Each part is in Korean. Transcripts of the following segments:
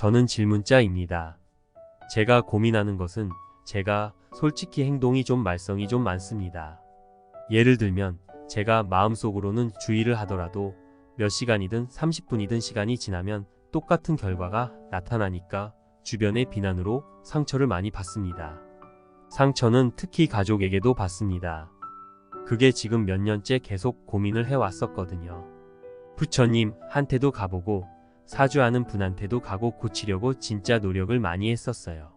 저는 질문자입니다. 제가 고민하는 것은 제가 솔직히 행동이 좀 말썽이 좀 많습니다. 예를 들면 제가 마음속으로는 주의를 하더라도 몇 시간이든 30분이든 시간이 지나면 똑같은 결과가 나타나니까 주변의 비난으로 상처를 많이 받습니다. 상처는 특히 가족에게도 받습니다. 그게 지금 몇 년째 계속 고민을 해왔었거든요. 부처님 한테도 가보고 사주하는 분한테도 가고 고치려고 진짜 노력을 많이 했었어요.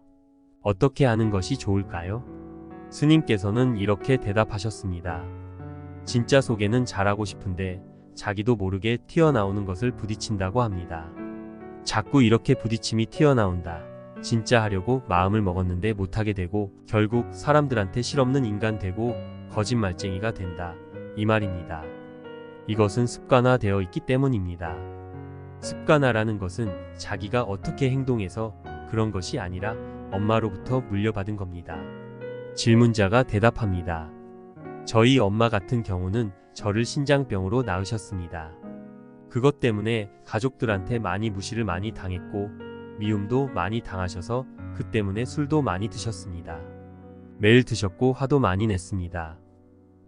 어떻게 하는 것이 좋을까요? 스님께서는 이렇게 대답하셨습니다. 진짜 속에는 잘하고 싶은데 자기도 모르게 튀어나오는 것을 부딪힌다고 합니다. 자꾸 이렇게 부딪힘이 튀어나온다. 진짜 하려고 마음을 먹었는데 못하게 되고 결국 사람들한테 실없는 인간 되고 거짓말쟁이가 된다. 이 말입니다. 이것은 습관화되어 있기 때문입니다. 습관화라는 것은 자기가 어떻게 행동해서 그런 것이 아니라 엄마로부터 물려받은 겁니다. 질문자가 대답합니다. 저희 엄마 같은 경우는 저를 신장병으로 낳으셨습니다. 그것 때문에 가족들한테 많이 무시를 많이 당했고 미움도 많이 당하셔서 그 때문에 술도 많이 드셨습니다. 매일 드셨고 화도 많이 냈습니다.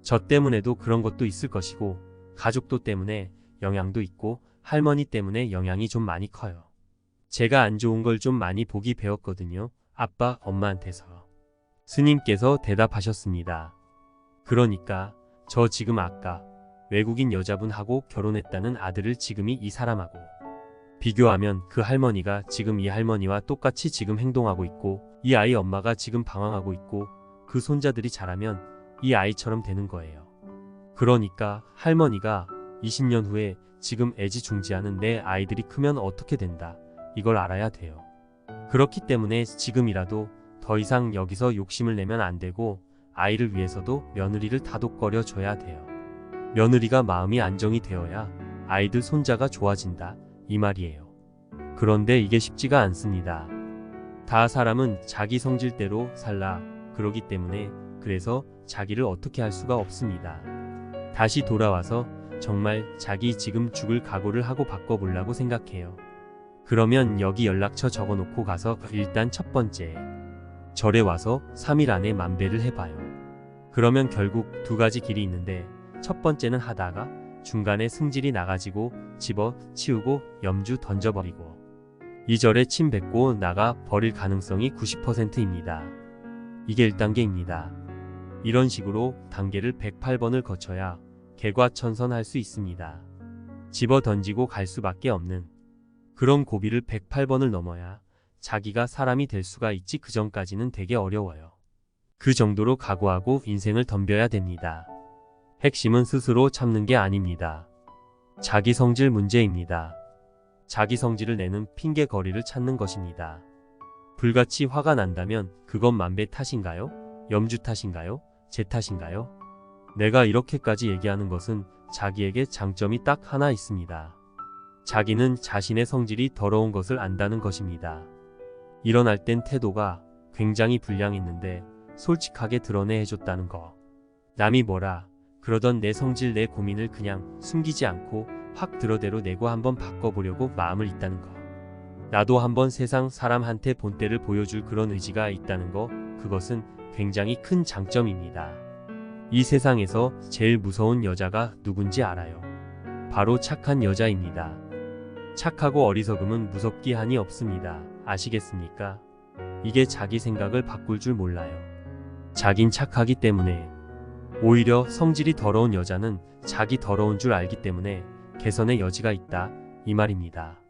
저 때문에도 그런 것도 있을 것이고 가족도 때문에 영향도 있고 할머니 때문에 영향이 좀 많이 커요. 제가 안 좋은 걸 좀 많이 보기 배웠거든요. 아빠, 엄마한테서. 스님께서 대답하셨습니다. 그러니까 저 지금 아까 외국인 여자분하고 결혼했다는 아들을 지금이 이 사람하고 비교하면 그 할머니가 지금 이 할머니와 똑같이 지금 행동하고 있고 이 아이 엄마가 지금 방황하고 있고 그 손자들이 자라면 이 아이처럼 되는 거예요. 그러니까 할머니가 20년 후에 지금 애지중지하는 내 아이들이 크면 어떻게 된다. 이걸 알아야 돼요. 그렇기 때문에 지금이라도 더 이상 여기서 욕심을 내면 안 되고 아이를 위해서도 며느리를 다독거려 줘야 돼요. 며느리가 마음이 안정이 되어야 아이들 손자가 좋아진다. 이 말이에요. 그런데 이게 쉽지가 않습니다. 다 사람은 자기 성질대로 살라 그러기 때문에 그래서 자기를 어떻게 할 수가 없습니다. 다시 돌아와서 정말 자기 지금 죽을 각오를 하고 바꿔보려고 생각해요. 그러면 여기 연락처 적어놓고 가서 일단 첫 번째 절에 와서 3일 안에 만배를 해봐요. 그러면 결국 두 가지 길이 있는데 첫 번째는 하다가 중간에 승질이 나가지고 집어 치우고 염주 던져버리고 이 절에 침 뱉고 나가 버릴 가능성이 90%입니다. 이게 1단계입니다. 이런 식으로 단계를 108번을 거쳐야 개과천선할 수 있습니다. 집어 던지고 갈 수밖에 없는 그런 고비를 108번을 넘어야 자기가 사람이 될 수가 있지 그 전까지는 되게 어려워요. 그 정도로 각오하고 인생을 덤벼야 됩니다. 핵심은 스스로 참는 게 아닙니다. 자기 성질 문제입니다. 자기 성질을 내는 핑계 거리를 찾는 것입니다. 불같이 화가 난다면 그건 만배 탓인가요? 염주 탓인가요? 제 탓인가요? 내가 이렇게까지 얘기하는 것은 자기에게 장점이 딱 하나 있습니다. 자기는 자신의 성질이 더러운 것을 안다는 것입니다. 일어날 땐 태도가 굉장히 불량했는데 솔직하게 드러내 해줬다는 거. 남이 뭐라 그러던 내 성질 내 고민을 그냥 숨기지 않고 확 드러대로 내고 한번 바꿔보려고 마음을 있다는 거. 나도 한번 세상 사람한테 본때를 보여줄 그런 의지가 있다는 거, 그것은 굉장히 큰 장점입니다. 이 세상에서 제일 무서운 여자가 누군지 알아요. 바로 착한 여자입니다. 착하고 어리석음은 무섭기 한이 없습니다. 아시겠습니까? 이게 자기 생각을 바꿀 줄 몰라요. 자긴 착하기 때문에. 오히려 성질이 더러운 여자는 자기 더러운 줄 알기 때문에 개선의 여지가 있다. 이 말입니다.